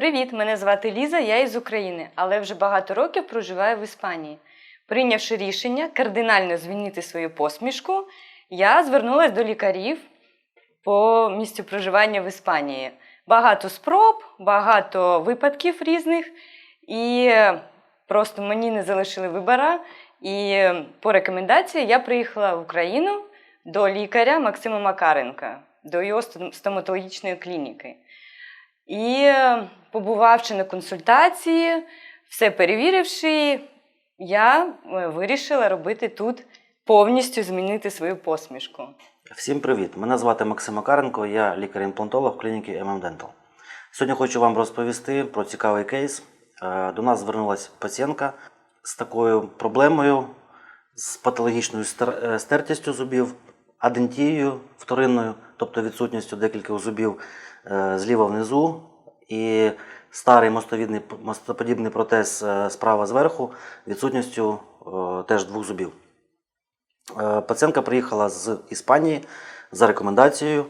Привіт, мене звати Ліза, я із України, але вже багато років проживаю в Іспанії. Прийнявши рішення кардинально змінити свою посмішку, я звернулася до лікарів по місцю проживання в Іспанії. Багато спроб, багато випадків різних, і просто мені не залишили вибора. І по рекомендації я приїхала в Україну до лікаря Максима Макаренка, до його стоматологічної клініки. І побувавши на консультації, все перевіривши, я е, вирішила робити тут повністю змінити свою посмішку. Всім привіт! Мене звати Максим Макаренко, я лікар-імплантолог клініки MM Dental. Сьогодні хочу вам розповісти про цікавий кейс. Е, До нас звернулася пацієнтка з такою проблемою, з патологічною е, стертістю зубів, адентією вторинною, тобто відсутністю декількох зубів е, зліва внизу, і старий мостовідний, мостоподібний протез е, справа зверху, відсутністю е, теж двох зубів. Пацієнтка приїхала з Іспанії за рекомендацією.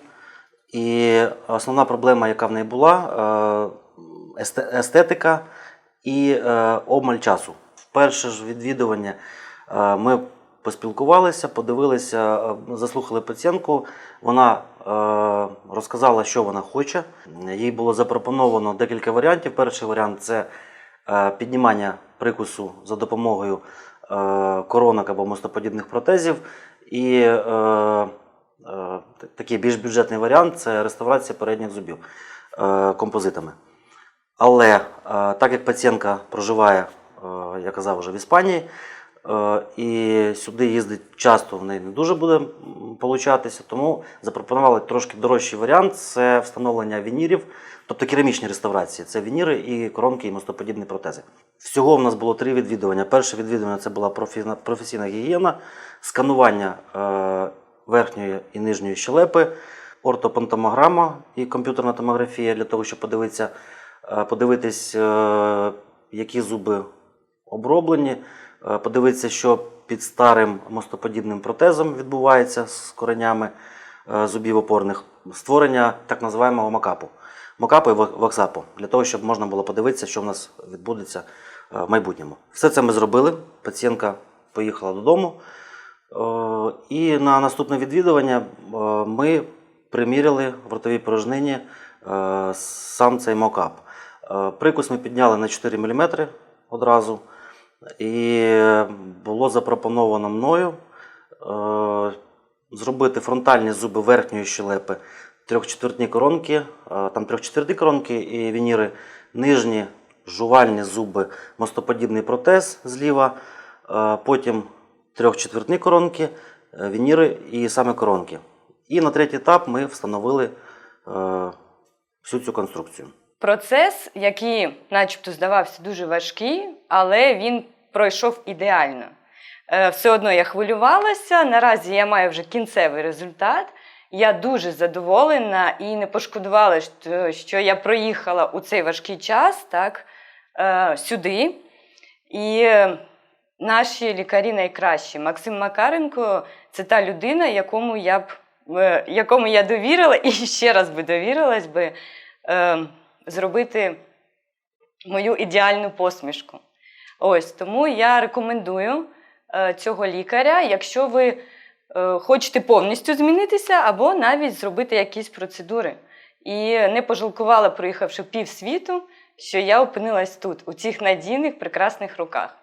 І основна проблема, яка в неї була, естетика і обмаль часу. В перше ж відвідування ми поспілкувалися, подивилися, заслухали пацієнтку. Вона розказала, що вона хоче. Їй було запропоновано декілька варіантів. Перший варіант це е, піднімання прикусу за допомогою е, коронок або мостоподібних протезів. І е, е, такий більш бюджетний варіант це реставрація передніх зубів е, композитами. Але е, так як пацієнтка проживає, е, я казав, вже в Іспанії, е, і сюди їздить часто в неї не дуже буде получатися, тому запропонували трошки дорожчий варіант це встановлення вінірів, тобто керамічні реставрації. Це вініри і коронки, і мостоподібні протези. Всього в нас було три відвідування. Перше відвідування це була професійна гігієна, сканування е, верхньої і нижньої щелепи, ортопантомограма і комп'ютерна томографія для того, щоб подивитися, е, подивитись, е, які зуби оброблені, е, подивитися, що під старим мостоподібним протезом відбувається з коренями е, зубів опорних, створення так називаємого макапу. Макапу і ваксапу, для того, щоб можна було подивитися, що в нас відбудеться е, в майбутньому. Все це ми зробили. Пацієнтка поїхала додому. Е, І на наступне відвідування е, ми приміряли в ротовій порожнині е, сам цей мокап. Е, Прикус ми підняли на 4 мм одразу. І було запропоновано мною е, зробити фронтальні зуби верхньої щелепи, трьохчетвертні коронки, е, там трьохчетвертні коронки і вініри, нижні жувальні зуби, мостоподібний протез зліва, е, потім трьохчетвертні коронки, вініри і саме коронки. І на третій етап ми встановили всю цю конструкцію. Процес, який, начебто, здавався дуже важкий, але він пройшов ідеально. Е, Все одно я хвилювалася. Наразі я маю вже кінцевий результат. Я дуже задоволена і не пошкодувала, що- я проїхала у цей важкий час так, е, сюди. І е, наші лікарі найкращі. Максим Макаренко це та людина, якому я б якому я довірила і ще раз би довірилась би е, зробити мою ідеальну посмішку. Ось тому я рекомендую е, цього лікаря, якщо ви е, хочете повністю змінитися, або навіть зробити якісь процедури. І не пожалкувала, проїхавши пів світу, що я опинилась тут, у цих надійних прекрасних руках.